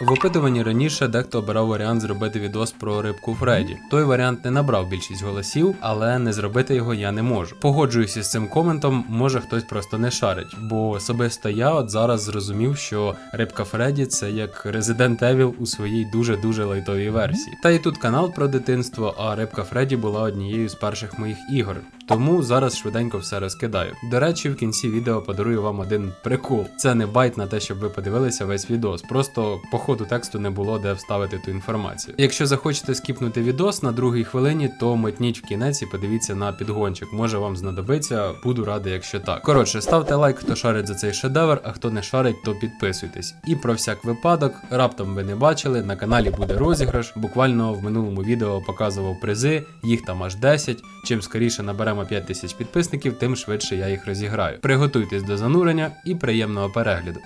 В опитуванні раніше дехто обирав варіант зробити відос про рибку Фредді. Той варіант не набрав більшість голосів, але не зробити його я не можу. Погоджуюся з цим коментом, може хтось просто не шарить, бо особисто я от зараз зрозумів, що рибка Фредді це як Resident Evil у своїй дуже дуже лайтовій версії. Та і тут канал про дитинство, а рибка Фредді була однією з перших моїх ігор. Тому зараз швиденько все розкидаю. До речі, в кінці відео подарую вам один прикол. Це не байт на те, щоб ви подивилися весь відос. Просто по ходу тексту не було де вставити ту інформацію. Якщо захочете скіпнути відос на другій хвилині, то метніть в кінець і подивіться на підгончик. Може вам знадобиться, буду радий, якщо так. Коротше, ставте лайк, хто шарить за цей шедевр, а хто не шарить, то підписуйтесь. І про всяк випадок, раптом ви не бачили, на каналі буде розіграш. Буквально в минулому відео показував призи, їх там аж 10. Чим скоріше наберемо 5 тисяч підписників, тим швидше я їх розіграю. Приготуйтесь до занурення і приємного перегляду.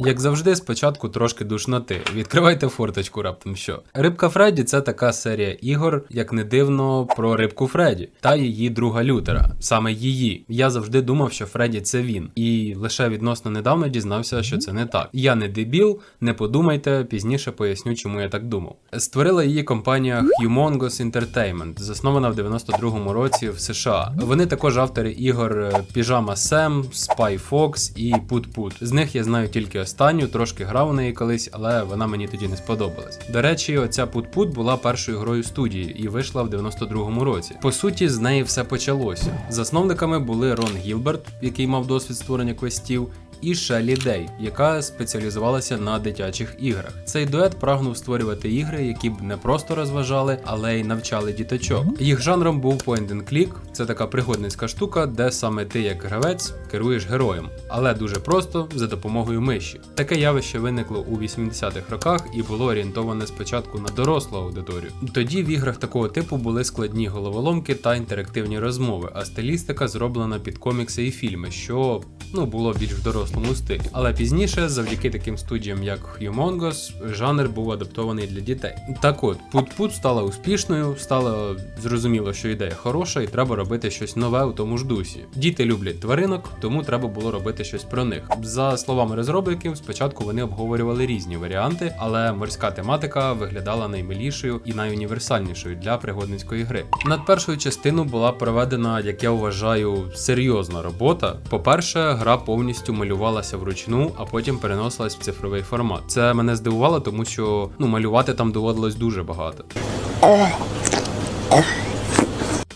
Як завжди, спочатку трошки душноти. Відкривайте форточку раптом що. Рибка Фредді це така серія ігор, як не дивно, про рибку Фредді та її друга Лютера. Саме її. Я завжди думав, що Фредді це він. І лише відносно недавно дізнався, що це не так. Я не дебіл, не подумайте, пізніше поясню, чому я так думав. Створила її компанія Humongous Entertainment, заснована в 92-му році в США. Вони також автори ігор е, Піжама Сем, Spy Fox і Put Put. З них я знаю тільки останню, трошки грав у неї колись, але вона мені тоді не сподобалась. До речі, оця Put була першою грою студії і вийшла в 92-му році. По суті, з неї все почалося. Засновниками були Рон Гілберт, який мав досвід створення квестів. І Шелі Дей, яка спеціалізувалася на дитячих іграх. Цей дует прагнув створювати ігри, які б не просто розважали, але й навчали діточок. Їх жанром був point and click. Це така пригодницька штука, де саме ти, як гравець, керуєш героєм, але дуже просто за допомогою миші. Таке явище виникло у 80-х роках і було орієнтоване спочатку на дорослу аудиторію. Тоді в іграх такого типу були складні головоломки та інтерактивні розмови, а стилістика зроблена під комікси і фільми, що ну було більш в дорослому стилі. Але пізніше, завдяки таким студіям, як Humongous, жанр був адаптований для дітей. Так от, Put-Put стала успішною, стало зрозуміло, що ідея хороша, і треба робити щось нове у тому ж дусі. Діти люблять тваринок, тому треба було робити щось про них. За словами розробників, спочатку вони обговорювали різні варіанти, але морська тематика виглядала наймилішою і найуніверсальнішою для пригодницької гри. Над першою частиною була проведена, як я вважаю, серйозна робота. По-перше, гра повністю малювалася вручну, а потім переносилась в цифровий формат. Це мене здивувало, тому що ну малювати там доводилось дуже багато.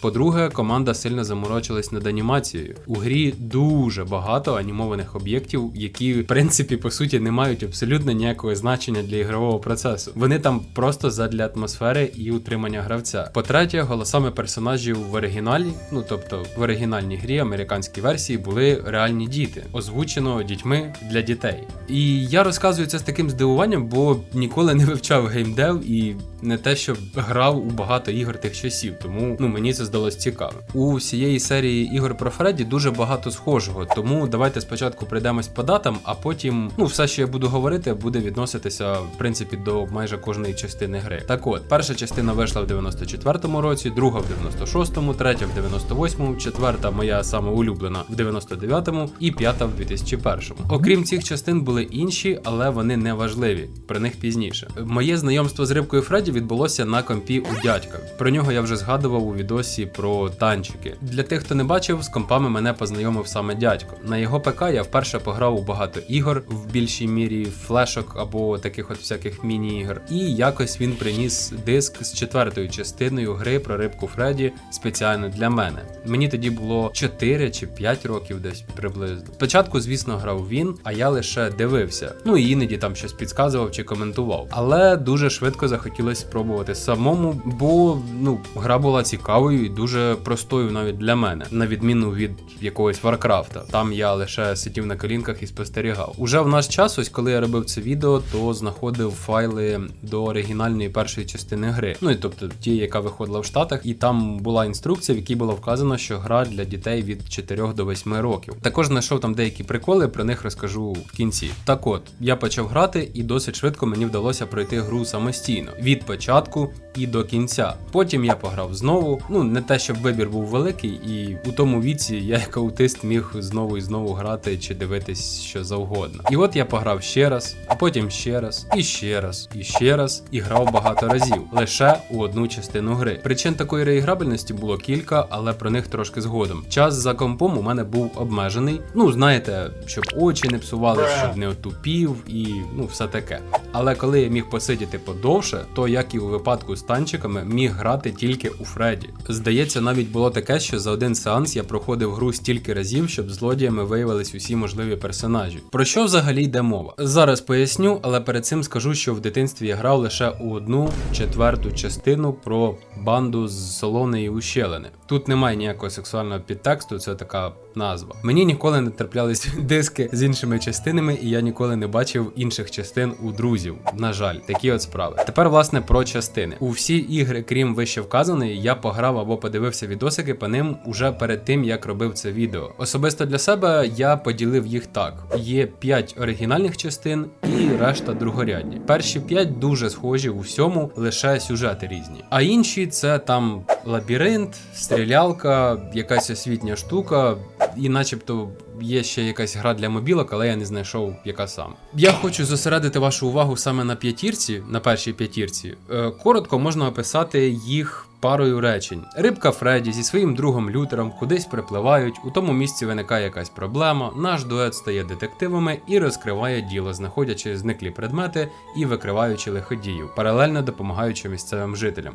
По-друге, команда сильно заморочилась над анімацією. У грі дуже багато анімованих об'єктів, які, в принципі, по суті, не мають абсолютно ніякого значення для ігрового процесу. Вони там просто задля атмосфери і утримання гравця. По-третє, голосами персонажів в оригіналі, ну тобто в оригінальній грі, американській версії, були реальні діти, озвучено дітьми для дітей. І я розказую це з таким здивуванням, бо ніколи не вивчав геймдев і не те, що грав у багато ігор тих часів, тому ну мені це здалось цікавим. У всієї серії ігор про Фредді дуже багато схожого, тому давайте спочатку прийдемось по датам, а потім ну все, що я буду говорити, буде відноситися в принципі до майже кожної частини гри. Так от, перша частина вийшла в 94-му році, друга в 96-му, третя в 98-му, четверта моя саме улюблена в 99-му і п'ята в 2001-му. Окрім цих частин були інші, але вони не важливі. Про них пізніше. Моє знайомство з рибкою Фредді відбулося на компі у дядька. Про нього я вже згадував у відосі про танчики. Для тих, хто не бачив, з компами мене познайомив саме дядько. На його ПК я вперше пограв у багато ігор, в більшій мірі флешок або таких от всяких міні-ігор. І якось він приніс диск з четвертою частиною гри про рибку Фредді спеціально для мене. Мені тоді було 4 чи 5 років десь приблизно. Спочатку, звісно, грав він, а я лише дивився. Ну і іноді там щось підказував чи коментував. Але дуже швидко захотілося спробувати самому, бо ну гра була цікавою і дуже простою навіть для мене, на відміну від якогось Варкрафта. Там я лише сидів на колінках і спостерігав. Уже в наш час, ось коли я робив це відео, то знаходив файли до оригінальної першої частини гри. Ну і тобто ті, яка виходила в Штатах, і там була інструкція, в якій було вказано, що гра для дітей від 4 до 8 років. Також знайшов там деякі приколи, про них розкажу в кінці. Так от, я почав грати, і досить швидко мені вдалося пройти гру самостійно від початку і до кінця. Потім я пограв знову. Ну не те, щоб вибір був великий, і у тому віці я як аутист міг знову і знову грати чи дивитись що завгодно. І от я пограв ще раз, а потім ще раз, і ще раз, і ще раз, і грав багато разів лише у одну частину гри. Причин такої реіграбельності було кілька, але про них трошки згодом. Час за компом у мене був обмежений. Ну знаєте, щоб очі не псували, щоб не отупів і ну все таке. Але коли я міг посидіти подовше, то як і у випадку з танчиками, міг грати тільки у Фредді. Здається, навіть було таке, що за один сеанс я проходив гру стільки разів, щоб злодіями виявились усі можливі персонажі. Про що взагалі йде мова? Зараз поясню, але перед цим скажу, що в дитинстві я грав лише у одну четверту частину про банду з солоної ущелини. Тут немає ніякого сексуального підтексту, це така назва. Мені ніколи не траплялись диски з іншими частинами, і я ніколи не бачив інших частин у друзів. На жаль, такі от справи. Тепер, власне, про частини. У всі ігри, крім вище вказаної, я пограв або подивився відосики по ним уже перед тим, як робив це відео. Особисто для себе я поділив їх так: є 5 оригінальних частин і решта другорядні. Перші 5 дуже схожі у всьому, лише сюжети різні. А інші це там лабіринт, стрілялка, якась освітня штука, і начебто є ще якась гра для мобілок, але я не знайшов, яка саме. Я хочу зосередити вашу увагу саме на п'ятірці, на першій п'ятірці. Е, Коротко можна описати їх. Парою речень. Рибка Фредді зі своїм другом Лютером кудись припливають, у тому місці виникає якась проблема, наш дует стає детективами і розкриває діло, знаходячи зниклі предмети і викриваючи лиходіїв, паралельно допомагаючи місцевим жителям.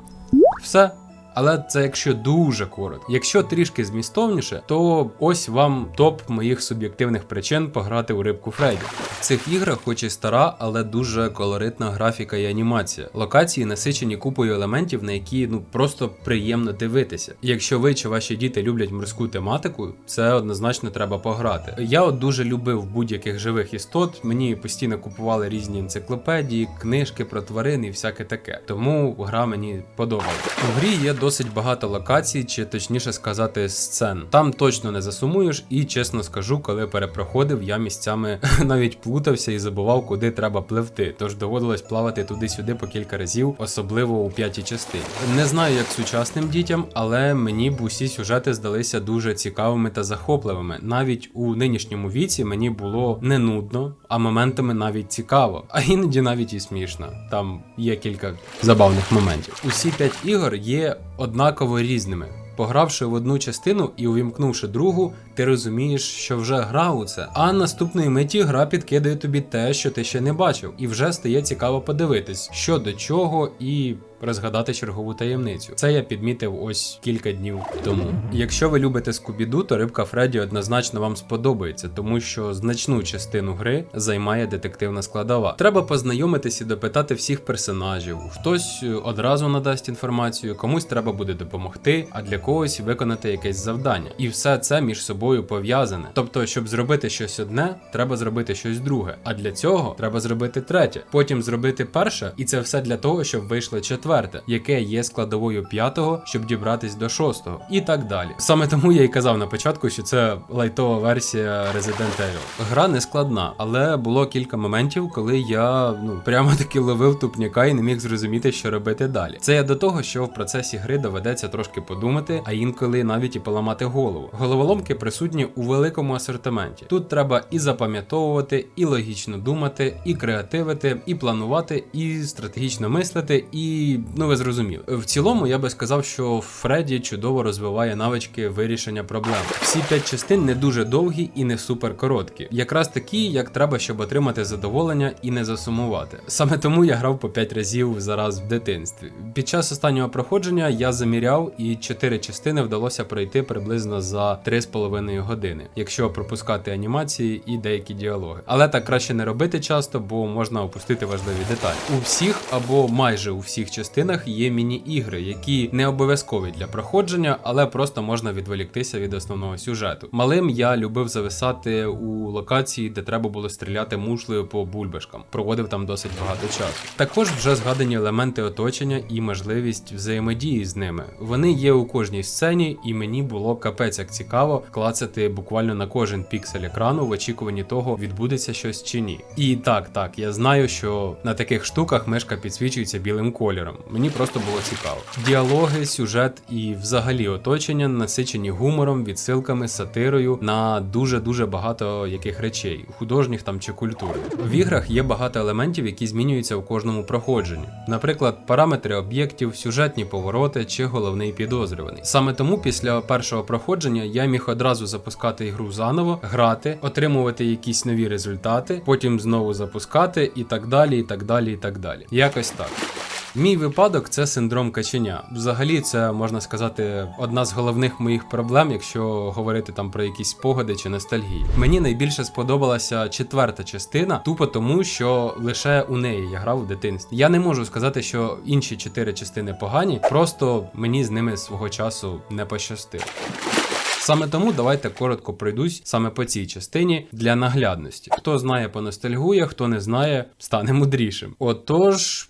Все. Але це якщо дуже коротко. Якщо трішки змістовніше, то ось вам топ моїх суб'єктивних причин пограти у рибку Фредді. В цих іграх, хоч і стара, але дуже колоритна графіка і анімація. Локації насичені купою елементів, на які ну просто приємно дивитися. Якщо ви чи ваші діти люблять морську тематику, це однозначно треба пограти. Я от дуже любив будь-яких живих істот. Мені постійно купували різні енциклопедії, книжки про тварин і всяке таке. Тому гра мені подобається. У грі є досить багато локацій, чи точніше сказати, сцен. Там точно не засумуєш, і чесно скажу, коли перепроходив, я місцями навіть плутався і забував, куди треба пливти. Тож доводилось плавати туди-сюди по кілька разів, особливо у п'ятій частині. Не знаю, як сучасним дітям, але мені б усі сюжети здалися дуже цікавими та захопливими. Навіть у нинішньому віці мені було не нудно, а моментами навіть цікаво, а іноді навіть і смішно. Там є кілька забавних моментів. Усі п'ять ігор є однаково різними. Погравши в одну частину і увімкнувши другу, ти розумієш, що вже гра у це. А наступної миті гра підкидає тобі те, що ти ще не бачив, і вже стає цікаво подивитись, що до чого, і розгадати чергову таємницю. Це я підмітив ось кілька днів тому. Якщо ви любите Скубіду, то рибка Фредді однозначно вам сподобається, тому що значну частину гри займає детективна складова. Треба познайомитись і допитати всіх персонажів. Хтось одразу надасть інформацію, комусь треба буде допомогти, а для когось виконати якесь завдання. І все це між собою пов'язане. Тобто, щоб зробити щось одне, треба зробити щось друге. А для цього треба зробити третє, потім зробити перше, і це все для того, щоб вийшло четверте, яке є складовою п'ятого, щоб дібратись до шостого, і так далі. Саме тому я й казав на початку, що це лайтова версія Resident Evil. Гра не складна, але було кілька моментів, коли я ну прямо таки ловив тупняка і не міг зрозуміти, що робити далі. Це я до того, що в процесі гри доведеться трошки подумати, а інколи навіть і поламати голову. Головоломки присутні у великому асортименті. Тут треба і запам'ятовувати, і логічно думати, і креативити, і планувати, і стратегічно мислити, і ну ви зрозуміли. В цілому я би сказав, що Фредді чудово розвиває навички вирішення проблем. Всі п'ять частин не дуже довгі і не супер короткі, якраз такі, як треба, щоб отримати задоволення і не засумувати. Саме тому я грав по 5 разів зараз в дитинстві. Під час останнього проходження я заміряв, і 4 частини вдалося пройти приблизно за 3,5 години, якщо пропускати анімації і деякі діалоги. Але так краще не робити часто, бо можна опустити важливі деталі. У всіх або майже у всіх частинах є міні-ігри, які не обов'язкові для проходження, але просто можна відволіктися від основного сюжету. Малим я любив зависати у локації, де треба було стріляти мушлею по бульбашкам. Проводив там досить багато часу. Також вже згадані елементи оточення і можливість взаємодії з ними. Вони є у кожній сцені, і мені було капець як цікаво клацати буквально на кожен піксель екрану в очікуванні того, відбудеться щось чи ні. І так, так, я знаю, що на таких штуках мишка підсвічується білим кольором. Мені просто було цікаво. Діалоги, сюжет і взагалі оточення насичені гумором, відсилками, сатирою на дуже дуже багато яких речей, художніх там чи культури. В іграх є багато елементів, які змінюються у кожному проходженні. Наприклад, параметри об'єктів, сюжетні повороти чи головний підозрюваний. Саме тому після першого проходження я міг одразу запускати ігру заново, грати, отримувати якісь нові результати, потім знову запускати і так далі, і так далі, і так далі. Якось так. Мій випадок це синдром каченя. Взагалі, це можна сказати одна з головних моїх проблем, якщо говорити там про якісь спогади чи ностальгію. Мені найбільше сподобалася четверта частина, тупо тому, що лише у неї я грав у дитинстві. Я не можу сказати, що інші чотири частини погані, просто мені з ними свого часу не пощастило. Саме тому давайте коротко пройдусь саме по цій частині для наглядності. Хто знає, поностальгує, хто не знає, стане мудрішим. Отож.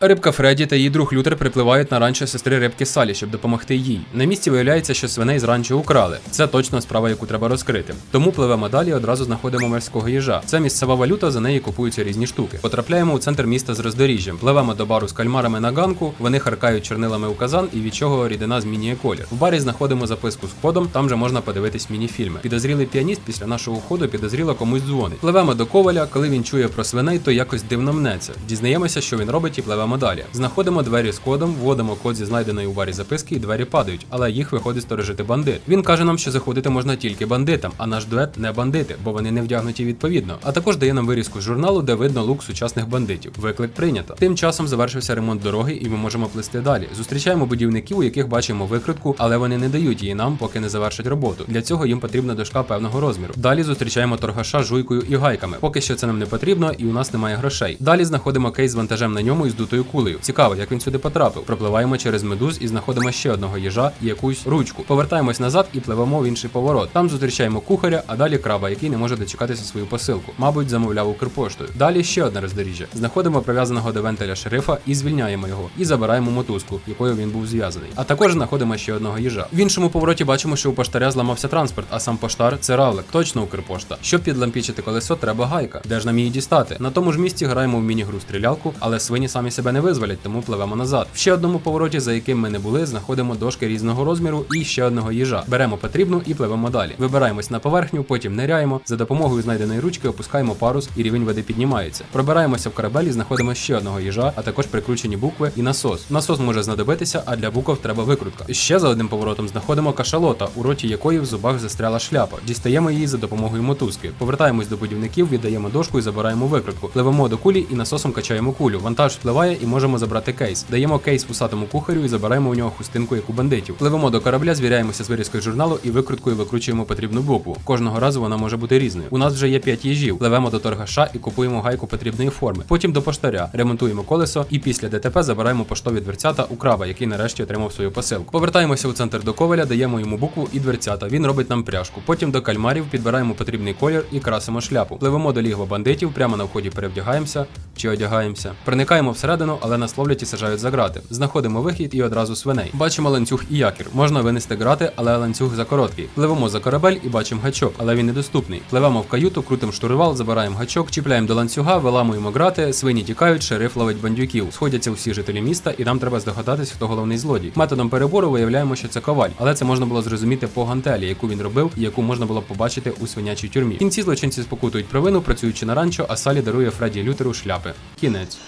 Рибка Фредді та її друг Лютер припливають на ранчо сестри рибки Салі, щоб допомогти їй. На місці виявляється, що свиней з ранчо украли. Це точно справа, яку треба розкрити. Тому пливемо далі і одразу знаходимо морського їжа. Це місцева валюта, за неї купуються різні штуки. Потрапляємо у центр міста з роздоріжжям. Пливемо до бару з кальмарами на ганку. Вони харкають чорнилами у казан, і від чого рідина змінює колір. В барі знаходимо записку з кодом, там же можна подивитись мініфільми. Підозрілий піаніст після нашого уходу підозріло комусь дзвонить. Пливемо до коваля. Коли він чує про свиней, то якось дивно мнеться. Дізнаємося, що він робить, і пливемо далі. Знаходимо двері з кодом, вводимо код зі знайденої у барі записки, і двері падають, але їх виходить сторожити бандит. Він каже нам, що заходити можна тільки бандитам, а наш дует не бандити, бо вони не вдягнуті відповідно. А також дає нам вирізку з журналу, де видно лук сучасних бандитів. Виклик прийнято. Тим часом завершився ремонт дороги, і ми можемо плисти далі. Зустрічаємо будівників, у яких бачимо викритку, але вони не дають її нам, поки не завершать роботу. Для цього їм потрібна дошка певного розміру. Далі зустрічаємо торгаша жуйкою і гайками. Поки що це нам не потрібно, і у нас немає грошей. Далі знаходимо кейс з вантажем на ньому і з дутою кулею. Цікаво, як він сюди потрапив. Пропливаємо через медуз і знаходимо ще одного їжа і якусь ручку. Повертаємось назад і пливемо в інший поворот. Там зустрічаємо кухаря, а далі краба, який не може дочекатися свою посилку. Мабуть, замовляв Укрпоштою. Далі ще одне роздоріжжя. Знаходимо прив'язаного до вентиля шерифа і звільняємо його. І забираємо мотузку, якою він був зв'язаний. А також знаходимо ще одного їжа. В іншому повороті бачимо, що у поштаря зламався транспорт, а сам поштар це равлик, точно Укрпошта. Щоб підлампічити колесо, треба гайка. Де ж нам її дістати? На тому ж місці граємо в міні-гру стрілялку, але свині самі себе не визволять, тому пливемо назад. В ще одному повороті, за яким ми не були, знаходимо дошки різного розміру і ще одного їжа. Беремо потрібну і пливемо далі. Вибираємось на поверхню, потім ниряємо. За допомогою знайденої ручки опускаємо парус і рівень води піднімається. Пробираємося в корабель і знаходимо ще одного їжа, а також прикручені букви і насос. Насос може знадобитися, а для букв треба викрутка. Ще за одним поворотом знаходимо кашалота, у роті якої в зубах застряла шляпа. Дістаємо її за допомогою мотузки. Повертаємось до будівників, віддаємо дошку і забираємо викрутку. Пливемо до кулі і насосом качаємо кулю. Вантаж впливає і можемо забрати кейс. Даємо кейс усатому кухарю і забираємо у нього хустинку, як у бандитів. Пливемо до корабля, звіряємося з вирізкою журналу і викруткою викручуємо потрібну букву. Кожного разу вона може бути різною. У нас вже є 5 їжів. Пливемо до торгаша і купуємо гайку потрібної форми. Потім до поштаря, ремонтуємо колесо і після ДТП забираємо поштові дверцята у краба, який нарешті отримав свою посилку. Повертаємося у центр до коваля, даємо йому букву і дверцята. Він робить нам пряжку. Потім до кальмарів підбираємо потрібний колір і красимо шляпу. Пливемо до лігва бандитів, прямо на вході перевдягаємося чи одягаємося. Проникаємо всередину, але нас ловлять і сажають за грати. Знаходимо вихід і одразу свиней. Бачимо ланцюг і якір. Можна винести грати, але ланцюг за короткий. Пливемо за корабель і бачимо гачок, але він недоступний. Пливемо в каюту, крутим штурвал, забираємо гачок, чіпляємо до ланцюга, виламуємо грати, свині тікають, шериф ловить бандюків. Сходяться всі жителі міста, і нам треба здогадатись, хто головний злодій. Методом перебору виявляємо, що це коваль, але це можна було зрозуміти по гантелі, яку він робив і яку можна було побачити у свинячій тюрмі. В кінці злочинці спокутують провину, працюючи на ранчо, а Салі дарує Фредді Лютеру шляпи. Кінець.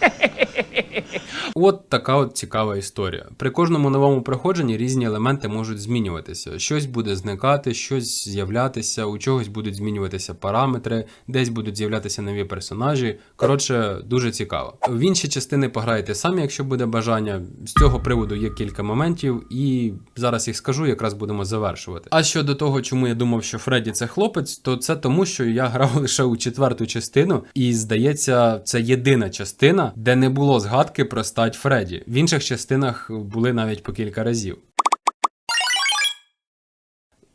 От така от цікава історія. При кожному новому проходженні різні елементи можуть змінюватися. Щось буде зникати, щось з'являтися, у чогось будуть змінюватися параметри, десь будуть з'являтися нові персонажі. Коротше, дуже цікаво. В інші частини пограєте самі, якщо буде бажання. З цього приводу є кілька моментів, і зараз їх скажу, якраз будемо завершувати. А щодо того, чому я думав, що Фредді це хлопець, то це тому, що я грав лише у четверту частину, і здається, це єдина частина, де не було згадки про стать Фредді. В інших частинах були навіть по кілька разів.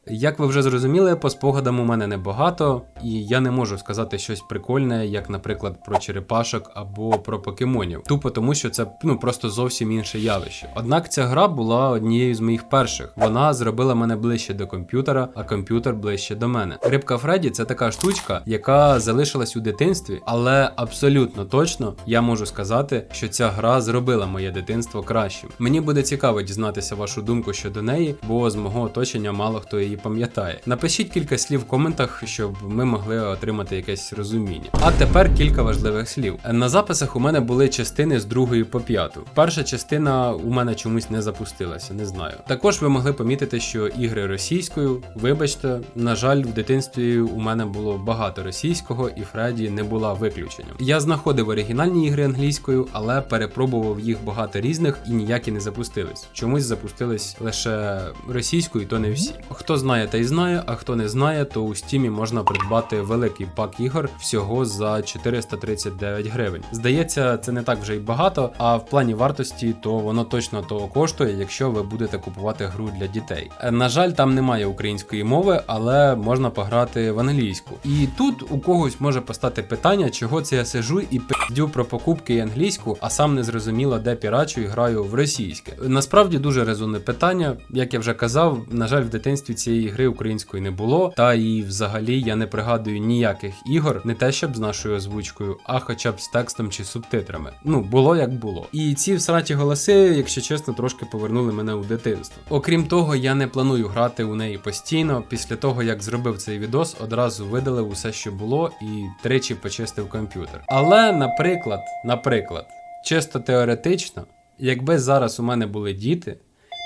Як ви вже зрозуміли, по спогадам у мене небагато, і я не можу сказати щось прикольне, як, наприклад, про черепашок або про покемонів. Тупо тому, що це ну просто зовсім інше явище. Однак ця гра була однією з моїх перших. Вона зробила мене ближче до комп'ютера, а комп'ютер ближче до мене. Рибка Фредді це така штучка, яка залишилась у дитинстві, але абсолютно точно я можу сказати, що ця гра зробила моє дитинство кращим. Мені буде цікаво дізнатися вашу думку щодо неї, бо з мого оточення мало хто її пам'ятає. Напишіть кілька слів в коментах, щоб ми могли отримати якесь розуміння. А тепер кілька важливих слів. На записах у мене були частини з другої по п'яту. Перша частина у мене чомусь не запустилася, не знаю. Також ви могли помітити, що ігри російською, вибачте, на жаль, в дитинстві у мене було багато російського, і Фредді не була виключенням. Я знаходив оригінальні ігри англійською, але перепробував їх багато різних і ніякі не запустились. Чомусь запустились лише російською, то не всі. Хто знає, та й знає, а хто не знає, то у стімі можна придбати великий пак ігор всього за 439 гривень. Здається, це не так вже й багато, а в плані вартості то воно точно того коштує, якщо ви будете купувати гру для дітей. Е, На жаль, там немає української мови, але можна пограти в англійську. І тут у когось може постати питання, чого це я сижу і пиздю про покупки і англійську, а сам не зрозуміло, де пірачу і граю в російське. Насправді дуже резонне питання. Як я вже казав, на жаль, в дитинстві цієї гри української не було, та і взагалі я не пригадую ніяких ігор, не те щоб з нашою озвучкою, а хоча б з текстом чи субтитрами. Ну, було як було. І ці всраті голоси, якщо чесно, трошки повернули мене у дитинство. Окрім того, я не планую грати у неї постійно. Після того, як зробив цей відос, одразу видалив усе, що було, і тричі почистив комп'ютер. Але, наприклад, наприклад, чисто теоретично, якби зараз у мене були діти.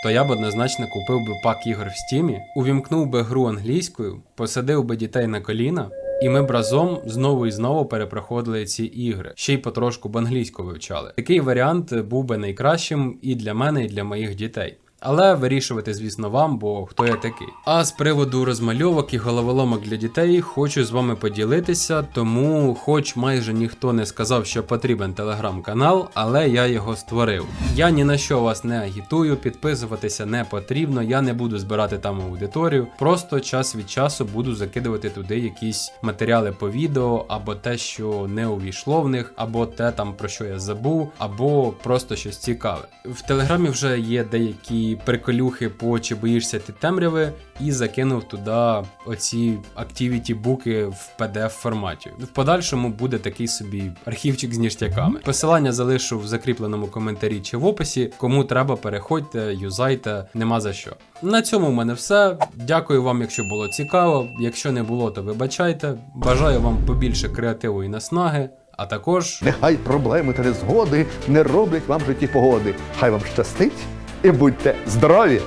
То я б однозначно купив би пак ігор в стімі, увімкнув би гру англійською, посадив би дітей на коліна, і ми б разом знову і знову перепроходили ці ігри, ще й потрошку б англійську вивчали. Такий варіант був би найкращим і для мене, і для моїх дітей. Але вирішувати, звісно, вам, бо хто я такий. А з приводу розмальовок і головоломок для дітей хочу з вами поділитися, тому, хоч майже ніхто не сказав, що потрібен телеграм-канал, але я його створив. Я ні на що вас не агітую, підписуватися не потрібно, я не буду збирати там аудиторію. Просто час від часу буду закидувати туди якісь матеріали по відео, або те, що не увійшло в них, або те там про що я забув, або просто щось цікаве. В телеграмі вже є деякі приколюхи по чи боїшся ти темряви, і закинув туди оці активіті буки в PDF форматі. В подальшому буде такий собі архівчик з ніштяками. Посилання залишу в закріпленому коментарі чи в описі. Кому треба, переходьте, юзайте, нема за що. На цьому в мене все. Дякую вам, якщо було цікаво. Якщо не було, то вибачайте. Бажаю вам побільше креативу і наснаги. А також Нехай проблеми та незгоди не роблять вам житті погоди. Хай вам щастить і будьте здорові!